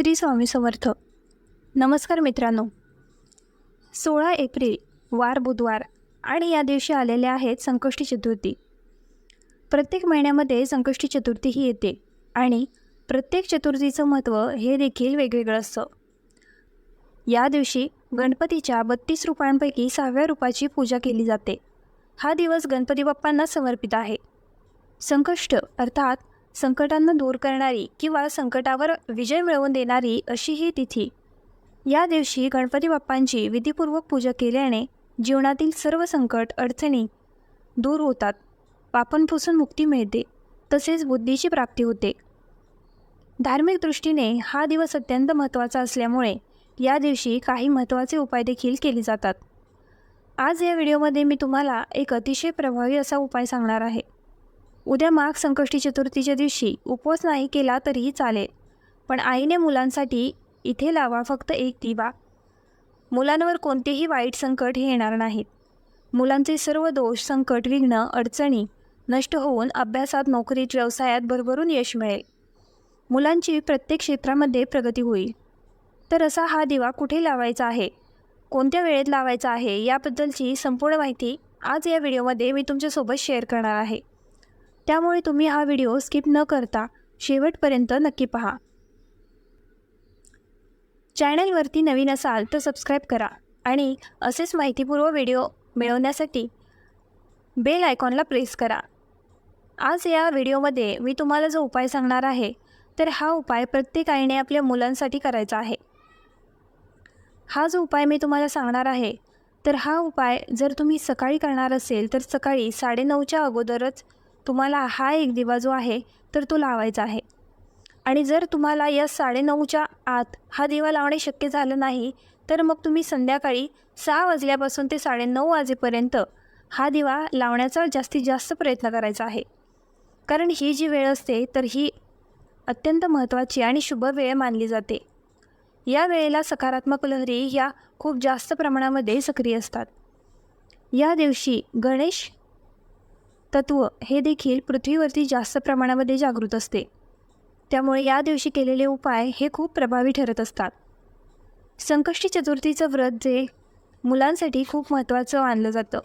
श्री स्वामी समर्थ. नमस्कार मित्रांनो. सोळा एप्रिल वार बुधवार आणि या दिवशी आलेले आहेत संकष्टी चतुर्थी. प्रत्येक महिन्यामध्ये संकष्टी चतुर्थी ही येते आणि प्रत्येक चतुर्थीचं महत्त्व हे देखील वेगवेगळं असतं. या दिवशी गणपतीच्या बत्तीस रूपांपैकी सहाव्या रूपाची पूजा केली जाते. हा दिवस गणपती बाप्पांना समर्पित आहे. संकष्ट अर्थात संकटांना दूर करणारी किंवा संकटावर विजय मिळवून देणारी अशी ही तिथी. या दिवशी गणपती बाप्पांची विधीपूर्वक पूजा केल्याने जीवनातील सर्व संकट अडचणी दूर होतात. पापनपुसून मुक्ती मिळते तसेच बुद्धीची प्राप्ती होते. धार्मिक दृष्टीने हा दिवस अत्यंत महत्त्वाचा असल्यामुळे या दिवशी काही महत्त्वाचे उपाय देखील केले जातात. आज या व्हिडिओमध्ये मी तुम्हाला एक अतिशय प्रभावी असा उपाय सांगणार आहे. उद्या माघ संकष्टी चतुर्थीच्या दिवशी उपवास नाही केला तरीही चालेल. पण आईने मुलांसाठी इथे लावा फक्त एक दिवा. मुलांवर कोणतेही वाईट संकट हे येणार नाहीत. मुलांचे सर्व दोष संकट विघ्न अडचणी नष्ट होऊन अभ्यासात नोकरीत व्यवसायात भरभरून यश मिळेल. मुलांची प्रत्येक क्षेत्रामध्ये प्रगती होईल. तर असा हा दिवा कुठे लावायचा आहे? कोणत्या वेळेत लावायचा आहे? याबद्दलची संपूर्ण माहिती आज या व्हिडिओमध्ये मी तुमच्यासोबत शेअर करणार आहे. त्यामुळे तुम्ही हा व्हिडिओ स्किप न करता शेवटपर्यंत नक्की पहा. चॅनलवरती नवीन असाल तर सबस्क्राईब करा आणि असेच माहितीपूर्व व्हिडिओ मिळवण्यासाठी बेल आयकॉनला प्रेस करा. आज या व्हिडिओमध्ये मी तुम्हाला जो उपाय सांगणार आहे तर हा उपाय प्रत्येक आईने आपल्या मुलांसाठी करायचा आहे. हा जो उपाय मी तुम्हाला सांगणार आहे तर हा उपाय जर तुम्ही सकाळी करणार असेल तर सकाळी साडेनऊच्या अगोदरच तुम्हाला हा एक दिवा जो आहे तर तो लावायचा आहे. आणि जर तुम्हाला या साडेनऊच्या आत हा दिवा लावणे शक्य झालं नाही तर मग तुम्ही संध्याकाळी सहा वाजल्यापासून ते साडेनऊ वाजेपर्यंत हा दिवा लावण्याचा जास्तीत जास्त प्रयत्न करायचा आहे. कारण ही जी वेळ असते तर ही अत्यंत महत्त्वाची आणि शुभ वेळ मानली जाते. या वेळेला सकारात्मक लहरी ह्या खूप जास्त प्रमाणामध्ये सक्रिय असतात. या दिवशी गणेश तत्व हे देखील पृथ्वीवरती जास्त प्रमाणामध्ये जागृत असते. त्यामुळे या दिवशी केलेले उपाय हे खूप प्रभावी ठरत असतात. संकष्टी चतुर्थीचं व्रत जे मुलांसाठी खूप महत्त्वाचं मानलं जातं.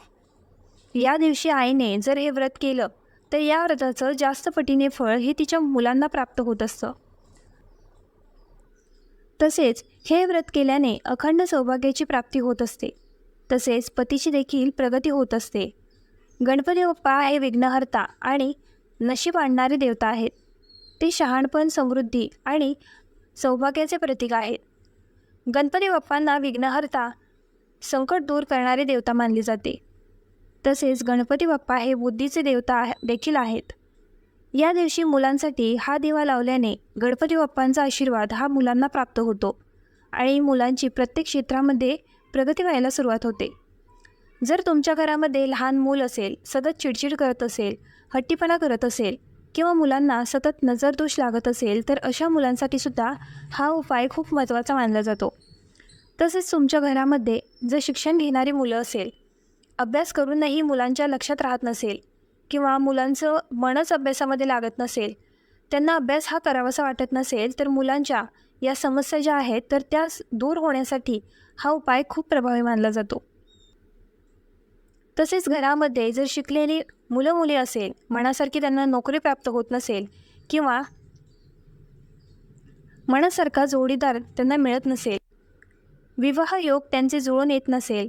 या दिवशी आईने जर हे व्रत केलं तर या व्रताचं जास्त पटीने फळ हे तिच्या मुलांना प्राप्त होत असतं. तसेच हे व्रत केल्याने अखंड सौभाग्याची प्राप्ती होत असते. तसेच पतीची देखील प्रगती होत असते. गणपती बाप्पा हे विघ्नहर्ता आणि नशीब आणणारे देवता आहेत. ते शहाणपण समृद्धी आणि सौभाग्याचे प्रतीक आहेत. गणपती बाप्पांना विघ्नहर्ता संकट दूर करणारे देवता मानले जाते. तसेच गणपती बाप्पा हे बुद्धीचे देवता देखील आहेत. या दिवशी मुलांसाठी हा दिवा लावल्याने गणपती बाप्पांचा आशीर्वाद हा मुलांना प्राप्त होतो आणि मुलांची प्रत्येक क्षेत्रामध्ये प्रगती व्हायला सुरुवात होते. जर तुमच्या घरामध्ये लहान मूल असेल सतत चिडचिड करत असेल हट्टीपणा करत असेल किंवा मुलांना सतत नजरदोष लागत असेल तर अशा मुलांसाठी सुद्धा हा उपाय खूप महत्त्वाचा मानला जातो. तसेच तुमच्या घरामध्ये जर शिक्षण घेणारी मुलं असेल अभ्यास करूनही मुलांच्या लक्षात राहत नसेल किंवा मुलांचं मनच अभ्यासामध्ये लागत नसेल त्यांना अभ्यास हा करावासा वाटत नसेल तर मुलांच्या या समस्या ज्या आहेत तर त्या दूर होण्यासाठी हा उपाय खूप प्रभावी मानला जातो. तसेच घरामध्ये जर शिकलेली मुलं मुली असेल मनासारखी त्यांना नोकरी प्राप्त होत नसेल किंवा मनासारखा जोडीदार त्यांना मिळत नसेल विवाह योग त्यांचे जुळून येत नसेल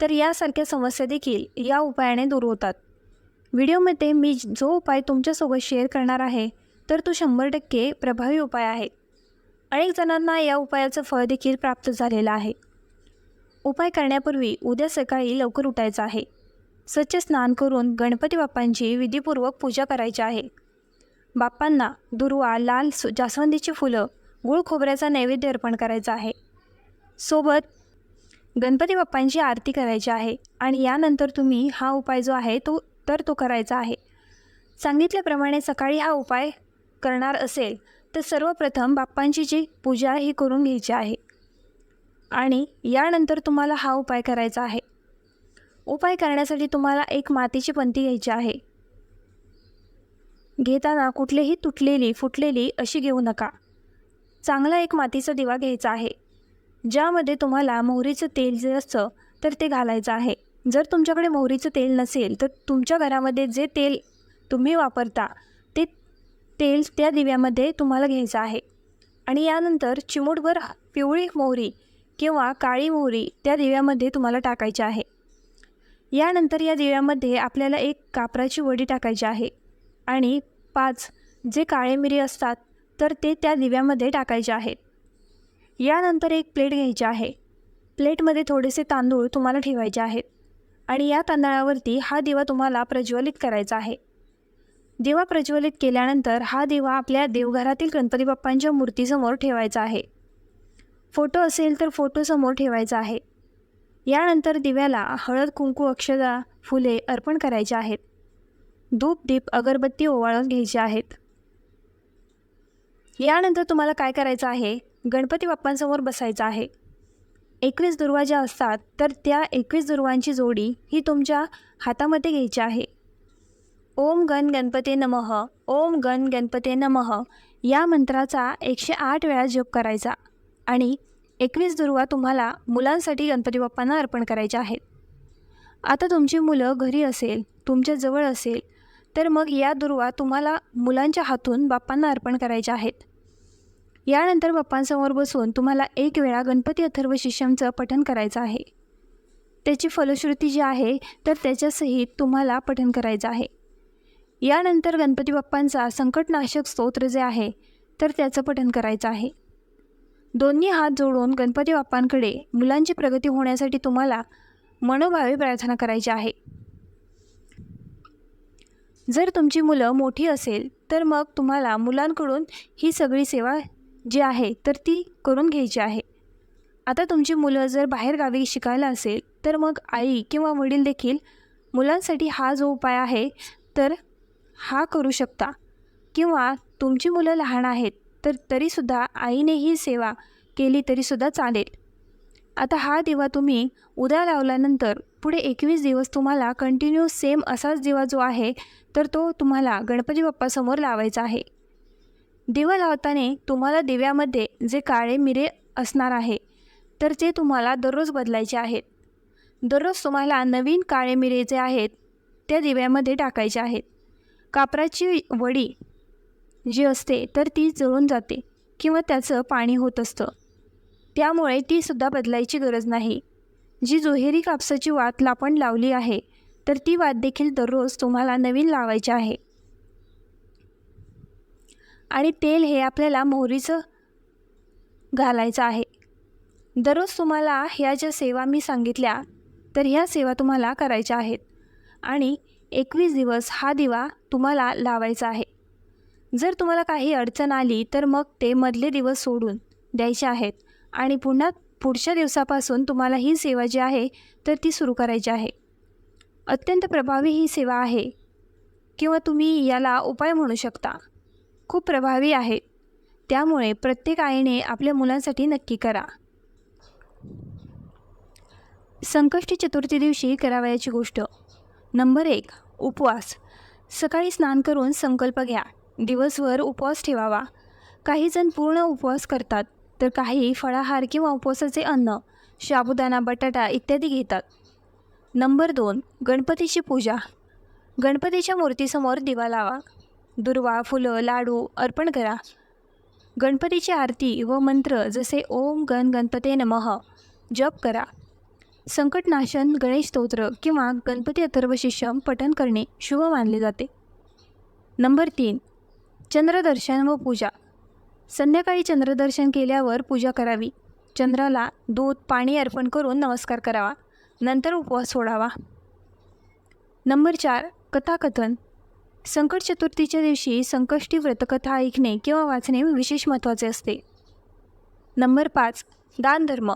तर यासारख्या समस्या देखील या उपायाने दूर होतात. व्हिडिओमध्ये मी जो उपाय तुमच्यासोबत शेअर करणार आहे तर तो शंभर टक्के प्रभावी उपाय आहे. अनेक जणांना या उपायाचं फळ देखील प्राप्त झालेलं आहे. उपाय करण्यापूर्वी उद्या सकाळी लवकर उठायचं आहे. स्वच्छ स्नान करून गणपती बाप्पांची विधीपूर्वक पूजा करायची आहे. बाप्पांना दुर्वा लाल सु जास्वंदीची फुलं गुळ खोबऱ्याचा नैवेद्य अर्पण करायचा आहे. सोबत गणपती बाप्पांची आरती करायची आहे आणि यानंतर तुम्ही हा उपाय जो आहे तो तर तो करायचा आहे. सांगितल्याप्रमाणे सकाळी हा उपाय करणार असेल तर सर्वप्रथम बाप्पांची जी पूजा ही करून घ्यायची आहे. आणि यानंतर तुम्हाला हा उपाय करायचा आहे. उपाय करण्यासाठी तुम्हाला एक मातीची पंती घ्यायची आहे. घेताना कुठलीही तुटलेली फुटलेली अशी घेऊ नका. चांगला एक मातीचा दिवा घ्यायचा आहे. ज्यामध्ये तुम्हाला मोहरीचं तेल जे असतं तर ते घालायचं आहे. जर तुमच्याकडे मोहरीचं तेल नसेल तर तुमच्या घरामध्ये जे तेल तुम्ही वापरता ते तेल त्या दिव्यामध्ये तुम्हाला घ्यायचं आहे. आणि यानंतर चिमूटभर पिवळी मोहरी किंवा काळी मोहरी त्या दिव्यामध्ये तुम्हाला टाकायची आहे. यानंतर या दिव्यामध्ये आपल्याला एक कापराची वडी टाकायची आहे आणि पाच जे काळे मिरी असतात तर ते त्या दिव्यामध्ये टाकायचे आहेत. यानंतर एक प्लेट घ्यायची आहे. प्लेटमध्ये थोडेसे तांदूळ तुम्हाला ठेवायचे आहेत आणि या तांदळावरती हा दिवा तुम्हाला प्रज्वलित करायचा आहे. दिवा प्रज्वलित केल्यानंतर हा दिवा आपल्या देवघरातील गणपती बाप्पांच्या मूर्तीसमोर ठेवायचा आहे. फोटो असेल तर फोटोसमोर ठेवायचा आहे. यानंतर दिव्याला हळद कुंकू अक्षदा फुले अर्पण करायचे आहेत. धूप दीप अगरबत्ती ओवाळून घ्यायचे आहेत. यानंतर तुम्हाला काय करायचं आहे? गणपती बाप्पांसमोर बसायचं आहे. एकवीस दुर्वा ज्या असतात तर त्या एकवीस दुर्वांची जोडी ही तुमच्या हातामध्ये घ्यायची आहे. ओम गण गणपते नमः ओम गण गणपते नमः या मंत्राचा एकशे आठ वेळा जप करायचा आणि एकवीस दुर्वा तुम्हाला मुलांसाठी गणपती बाप्पांना अर्पण करायच्या आहेत. आता तुमची मुलं घरी असेल तुमच्या जवळ असेल तर मग या दुर्वा तुम्हाला मुलांच्या हातून बाप्पांना अर्पण करायच्या आहेत. यानंतर बाप्पांसमोर बसून तुम्हाला एक वेळा गणपती अथर्व शिष्यमचं पठण करायचं आहे. त्याची फलश्रुती जी आहे तर त्याच्यासहित तुम्हाला पठण करायचं आहे. यानंतर गणपती बाप्पांचा संकटनाशक स्तोत्र जे आहे तर त्याचं पठण करायचं आहे. दोन्ही हात जोडून गणपती बाप्पांकडे मुलांची प्रगती होण्यासाठी तुम्हाला मनोभावे प्रार्थना करायची आहे. जर तुमची मुलं मोठी असेल तर मग तुम्हाला मुलांकडून ही सगळी सेवा जी आहे तर ती करून घ्यायची आहे. आता तुमची मुलं जर बाहेर गावी शिकायला असेल तर मग आई किंवा वडील देखील मुलांसाठी हा जो उपाय आहे तर हा करू शकता. किंवा तुमची मुलं लहान आहेत तर तरीसुद्धा आईने ही सेवा केली तरीसुद्धा चालेल. आता हा दिवा तुम्ही उद्या लावल्यानंतर पुढे एकवीस दिवस तुम्हाला कंटिन्यू सेम असाच दिवा जो आहे तर तो तुम्हाला गणपती बाप्पासमोर लावायचा आहे. दिवा लावताना तुम्हाला दिव्यामध्ये जे काळे मिरे असणार आहे तर ते तुम्हाला दररोज बदलायचे आहेत. दररोज तुम्हाला नवीन काळे मिरे जे आहेत त्या दिव्यामध्ये टाकायचे आहेत. कापराची वडी जी असते तर ती जळून जाते किंवा त्याचं पाणी होत असतं. त्यामुळे तीसुद्धा बदलायची गरज नाही. जी जोहेरी कापसाची वात आपण लावली आहे तर ती वात देखील दररोज तुम्हाला नवीन लावायची आहे. आणि तेल हे आपल्याला मोहरीचं घालायचं आहे. दररोज तुम्हाला ह्या ज्या सेवा मी सांगितल्या तर ह्या सेवा तुम्हाला करायच्या आहेत. आणि एकवीस दिवस हा दिवा तुम्हाला लावायचा आहे. जर तुम्हाला काही अडचण आली तर मग ते मधले दिवस सोडून द्यायचे आहेत. आणि पुन्हा पुढच्या दिवसापासून तुम्हाला ही सेवा जी आहे तर ती सुरू करायची आहे. अत्यंत प्रभावी ही सेवा आहे. किंवा तुम्ही याला उपाय म्हणू शकता. खूप प्रभावी आहे. त्यामुळे प्रत्येक आईने आपल्या मुलांसाठी नक्की करा. संकष्टी चतुर्थी दिवशी करावयाची गोष्ट. नंबर एक उपवास. सकाळी स्नान करून संकल्प घ्या. दिवसभर उपवास ठेवावा. काहीजण पूर्ण उपवास करतात तर काही फळाहार किंवा उपवासाचे अन्न साबुदाणा बटाटा इत्यादी घेतात. नंबर दोन गणपतीची पूजा. गणपतीच्या मूर्तीसमोर दिवा लावा. दुर्वा फुलं लाडू अर्पण करा. गणपतीची आरती व मंत्र जसे ओम गण गणपते नमः जप करा. संकटनाशन गणेश स्तोत्र किंवा गणपती अथर्वशिष्यम पठण करणे शुभ मानले जाते. नंबर तीन चंद्रदर्शन व पूजा. संध्याकाळी चंद्रदर्शन केल्यावर पूजा करावी. चंद्राला दूध पाणी अर्पण करून नमस्कार करावा. नंतर उपवास सोडावा. नंबर चार कथाकथन. संकट चतुर्थीच्या दिवशी संकष्टी व्रतकथा ऐकणे किंवा वाचणे विशेष महत्त्वाचे असते. नंबर पाच दानधर्म.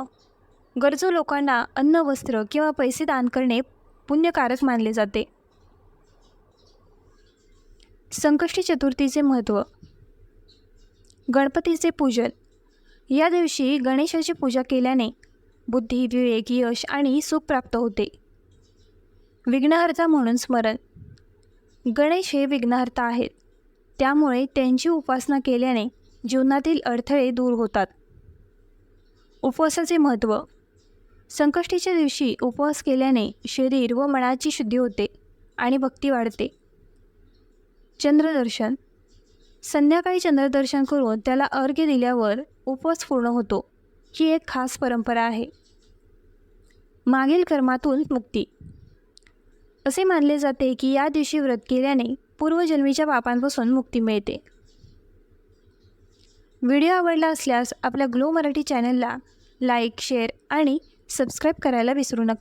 गरजू लोकांना अन्न वस्त्र किंवा पैसे दान करणे पुण्यकारक मानले जाते. संकष्टी चतुर्थीचे महत्त्व. गणपतीचे पूजन. या दिवशी गणेशाची पूजा केल्याने बुद्धी विवेक यश आणि सुख प्राप्त होते. विघ्नहर्ता म्हणून स्मरण. गणेश हे विघ्नहर्ता आहेत. त्यामुळे त्यांची उपासना केल्याने जीवनातील अडथळे दूर होतात. उपवासाचे महत्त्व. संकष्टीच्या दिवशी उपवास केल्याने शरीर व मनाची शुद्धी होते आणि भक्ती वाढते. चंद्रदर्शन. संध्याकाळी चंद्रदर्शन करून त्याला अर्घ्य दिल्यावर उपवास पूर्ण होतो ही एक खास परंपरा आहे. मागील कर्मातून मुक्ती. असे मानले जाते की या दिवशी व्रत केल्याने पूर्वजन्मीच्या पापांपासून मुक्ती मिळते. व्हिडिओ आवडला असल्यास आपल्या ग्लो मराठी चॅनलला लाईक शेअर आणि सबस्क्राईब करायला विसरू नका.